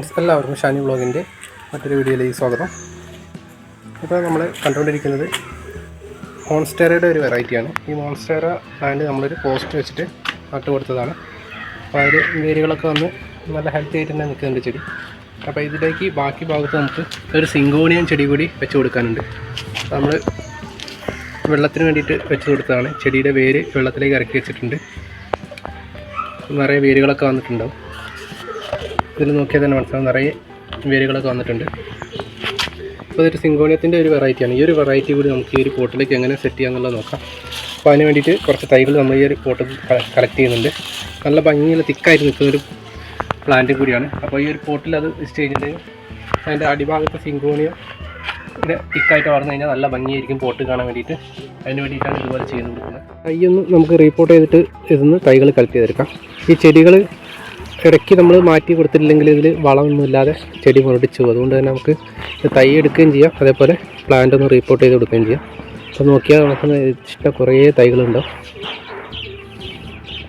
Friends എല്ലാവർക്കും ഷാനി വ്ളോഗിന്റെ മറ്റൊരു വീഡിയോയിലേക്ക് സ്വാഗതം. ഇപ്പോൾ നമ്മൾ കണ്ടുകൊണ്ടിരിക്കുന്നത് മോൺസ്റ്റേറയുടെ ഒരു വെറൈറ്റിയാണ്. ഈ മോൺസ്റ്റേറ പ്ലാന്റ് നമ്മളൊരു പോസ്റ്റ് വെച്ചിട്ട് നട്ടു കൊടുത്തതാണ്. അപ്പോൾ അതിൽ വേരുകളൊക്കെ വന്ന് നല്ല ഹെൽത്തി ആയിട്ട് തന്നെ നിൽക്കുന്നുണ്ട് ചെടി. അപ്പോൾ ഇതിലേക്ക് ബാക്കി ഭാഗത്ത് നമുക്ക് ഒരു സിങ്കോണിയം ചെടി കൂടി വെച്ച് കൊടുക്കാനുണ്ട്. നമ്മൾ വെള്ളത്തിന് വേണ്ടിയിട്ട് വെച്ച് കൊടുത്തതാണ്. ചെടിയുടെ വേര് വെള്ളത്തിലേക്ക് ഇറക്കി വെച്ചിട്ടുണ്ട്. നിറയെ വേരുകളൊക്കെ വന്നിട്ടുണ്ടാവും. ഇതിൽ നോക്കിയാൽ തന്നെ മനസ്സിലാവും. നിറയെ വേരുകളൊക്കെ വന്നിട്ടുണ്ട്. അപ്പോൾ ഇതൊരു സിങ്കോണിയത്തിന്റെ ഒരു വെറൈറ്റിയാണ്. ഈ ഒരു വെറൈറ്റി കൂടി നമുക്ക് ഈ ഒരു പോട്ടിലേക്ക് എങ്ങനെ സെറ്റ് ചെയ്യാമെന്നുള്ളത് നോക്കാം. അപ്പോൾ അതിന് വേണ്ടിയിട്ട് കുറച്ച് തൈകൾ നമ്മൾ ഈ ഒരു പോട്ടിൽ കളക്ട് ചെയ്യുന്നുണ്ട്. നല്ല ഭംഗിയുള്ള തിക്കായിട്ട് നിൽക്കുന്ന ഒരു പ്ലാന്റ് കൂടിയാണ്. അപ്പോൾ ഈ ഒരു പോട്ടിൽ അത് വെച്ച് കഴിഞ്ഞിട്ട് അതിന്റെ അടിഭാഗത്ത് സിങ്കോണിയ ഇത് തിക്കായിട്ട് വളർന്നു കഴിഞ്ഞാൽ നല്ല ഭംഗിയായിരിക്കും പോട്ട് കാണാൻ വേണ്ടിയിട്ട്. അതിന് വേണ്ടിയിട്ടാണ് ഇതുപോലെ ചെയ്യുന്നത് തൈയൊന്ന് നമുക്ക് റീപ്പോർട്ട് ചെയ്തിട്ട് ഇതിന്ന് തൈകൾ കളക്ട് ചെയ്തെടുക്കാം. ഈ ചെടികൾ ഇടയ്ക്ക് നമ്മൾ മാറ്റി കൊടുത്തില്ലെങ്കിൽ ഇതിൽ വളമൊന്നും ഇല്ലാതെ ചെടി മുരടിച്ചു. പോകും അതുകൊണ്ട് തന്നെ നമുക്ക് തൈ എടുക്കുകയും ചെയ്യാം. അതേപോലെ പ്ലാന്റ് ഒന്ന് റീപ്പോർട്ട് ചെയ്ത് കൊടുക്കുകയും ചെയ്യാം. അപ്പോൾ നോക്കിയാൽ നമുക്ക് ഇഷ്ടം കുറേ തൈകളുണ്ടാവും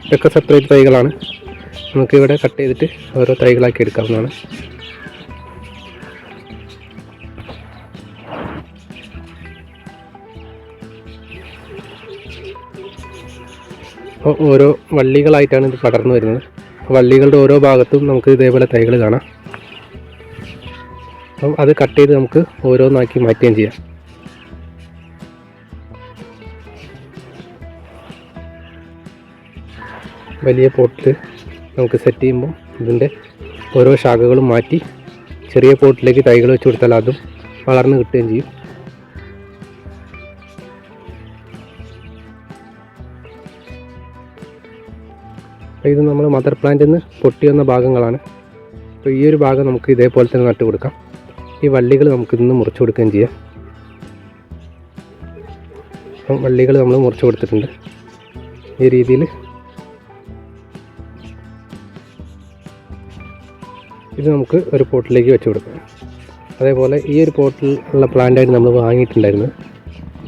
ഇതൊക്കെ സെപ്പറേറ്റ് തൈകളാണ്. നമുക്കിവിടെ കട്ട് ചെയ്തിട്ട് ഓരോ തൈകളാക്കി എടുക്കാവുന്നതാണ്. അപ്പോൾ ഓരോ വള്ളികളായിട്ടാണ് ഇത് പടർന്നു വരുന്നത്. വള്ളികളുടെ ഓരോ ഭാഗത്തും നമുക്ക് ഇതേപോലെ തൈകൾ കാണാം. അപ്പം അത് കട്ട് ചെയ്ത് നമുക്ക് ഓരോന്നാക്കി മാറ്റുകയും ചെയ്യാം. വലിയ പോട്ടിൽ നമുക്ക് സെറ്റ് ചെയ്യുമ്പോൾ ഇതിന്റെ ഓരോ ശാഖകളും മാറ്റി ചെറിയ പോട്ടിലേക്ക് തൈകൾ വെച്ച് കൊടുത്താൽ അതും വളർന്ന് കിട്ടുകയും ചെയ്യും. അപ്പോൾ ഇത് നമ്മൾ മദർ പ്ലാന്റിൽ നിന്ന് പൊട്ടി വന്ന ഭാഗങ്ങളാണ്. അപ്പോൾ ഈ ഒരു ഭാഗം നമുക്ക് ഇതേപോലെ തന്നെ നട്ട് കൊടുക്കാം. ഈ വള്ളികൾ നമുക്ക് ഇന്ന് മുറിച്ച് കൊടുക്കുകയും ചെയ്യാം. അപ്പം വള്ളികൾ നമ്മൾ മുറിച്ച് കൊടുത്തിട്ടുണ്ട്. ഈ രീതിയിൽ ഇത് നമുക്ക് ഒരു പോട്ടിലേക്ക് വെച്ച് കൊടുക്കാം. അതേപോലെ ഈ ഒരു പോട്ടിൽ ഉള്ള പ്ലാന്റായിട്ട് നമ്മൾ വാങ്ങിയിട്ടുണ്ടായിരുന്നു.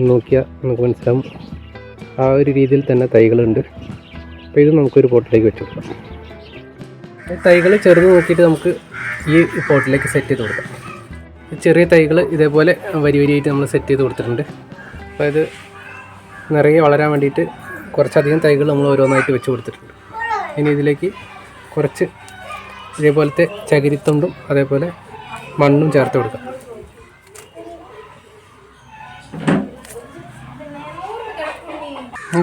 നോക്കിയാൽ നമുക്ക് മനസ്സിലാവും. ആ ഒരു രീതിയിൽ തന്നെ തൈകളുണ്ട്. അപ്പോൾ ഇത് നമുക്കൊരു പോട്ടിലേക്ക് വെച്ച് കൊടുക്കാം. തൈകൾ ചെറുത് നോക്കിയിട്ട് നമുക്ക് ഈ പോട്ടിലേക്ക് സെറ്റ് ചെയ്ത് കൊടുക്കാം. ചെറിയ തൈകൾ ഇതേപോലെ വരി വരിയായിട്ട് നമ്മൾ സെറ്റ് ചെയ്ത് കൊടുത്തിട്ടുണ്ട്. അപ്പോൾ ഇത് നിറയെ വളരാൻ വേണ്ടിയിട്ട് കുറച്ചധികം തൈകൾ നമ്മൾ ഓരോന്നായിട്ട് വെച്ച് കൊടുത്തിട്ടുണ്ട്. ഇനി ഇതിലേക്ക് കുറച്ച് ഇതേപോലത്തെ ചകിരിത്തൊണ്ടും അതേപോലെ മണ്ണും ചേർത്ത് കൊടുക്കാം.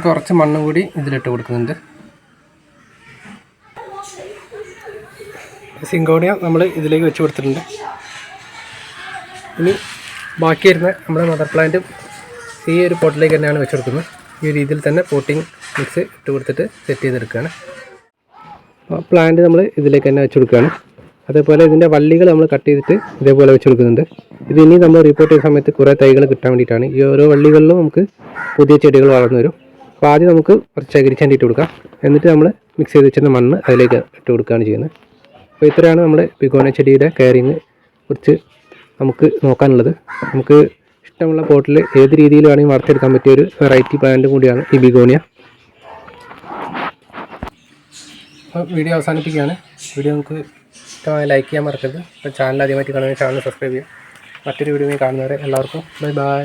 കുറച്ച് മണ്ണും കൂടി ഇതിലിട്ട് കൊടുക്കുന്നുണ്ട്. സിങ്കോണിയ നമ്മൾ ഇതിലേക്ക് വെച്ച് കൊടുത്തിട്ടുണ്ട്. ഇനി ബാക്കി വരുന്ന നമ്മുടെ മദർ പ്ലാന്റും ഈ ഒരു പോട്ടിലേക്ക് തന്നെയാണ് വെച്ച് കൊടുക്കുന്നത്. ഈ രീതിയിൽ തന്നെ പോട്ടിങ് മിക്സ് ഇട്ട് കൊടുത്തിട്ട് സെറ്റ് ചെയ്തെടുക്കുകയാണ്. അപ്പോൾ പ്ലാന്റ് നമ്മൾ ഇതിലേക്ക് തന്നെ വെച്ച് കൊടുക്കുകയാണ്. അതേപോലെ ഇതിന്റെ വള്ളികൾ നമ്മൾ കട്ട് ചെയ്തിട്ട് ഇതേപോലെ വെച്ച് കൊടുക്കുന്നുണ്ട്. ഇത് ഇനി നമ്മൾ റിപ്പോർട്ട് ചെയ്യുന്ന സമയത്ത് കുറേ തൈകൾ കിട്ടാൻ വേണ്ടിയിട്ടാണ്. ഈ ഓരോ വള്ളികളിലും നമുക്ക് പുതിയ ചെടികൾ വളർന്നു വരും. അപ്പോൾ ആദ്യം നമുക്ക് കുറച്ച് ഇട്ട് കൊടുക്കാം. എന്നിട്ട് നമ്മൾ മിക്സ് ചെയ്ത് വെച്ചിരുന്ന മണ്ണ് അതിലേക്ക് ഇട്ട് കൊടുക്കുകയാണ് ചെയ്യുന്നത്. അപ്പോൾ ഇത്രയാണ് നമ്മുടെ പിഗോണ ചെടിയുടെ കെയറിങ് കുറിച്ച് നമുക്ക് നോക്കാനുള്ളത്. നമുക്ക് ഇഷ്ടമുള്ള പോട്ടിൽ ഏത് രീതിയിൽ വേണമെങ്കിൽ വളർത്തിയെടുക്കാൻ പറ്റിയ ഒരു വെറൈറ്റി പ്ലാന്റ് കൂടിയാണ് ഈ ബിഗോണിയ അപ്പോൾ വീഡിയോ അവസാനിപ്പിക്കുകയാണ്. വീഡിയോ നമുക്ക് ഇഷ്ടമായി ലൈക്ക് ചെയ്യാൻ മറക്കരുത്. അപ്പോൾ ചാനൽ ആദ്യമായിട്ട് കാണുന്ന ചാനൽ സബ്സ്ക്രൈബ് ചെയ്യുക. മറ്റൊരു വീഡിയോ കാണുന്നവരെ എല്ലാവർക്കും ബൈ ബൈ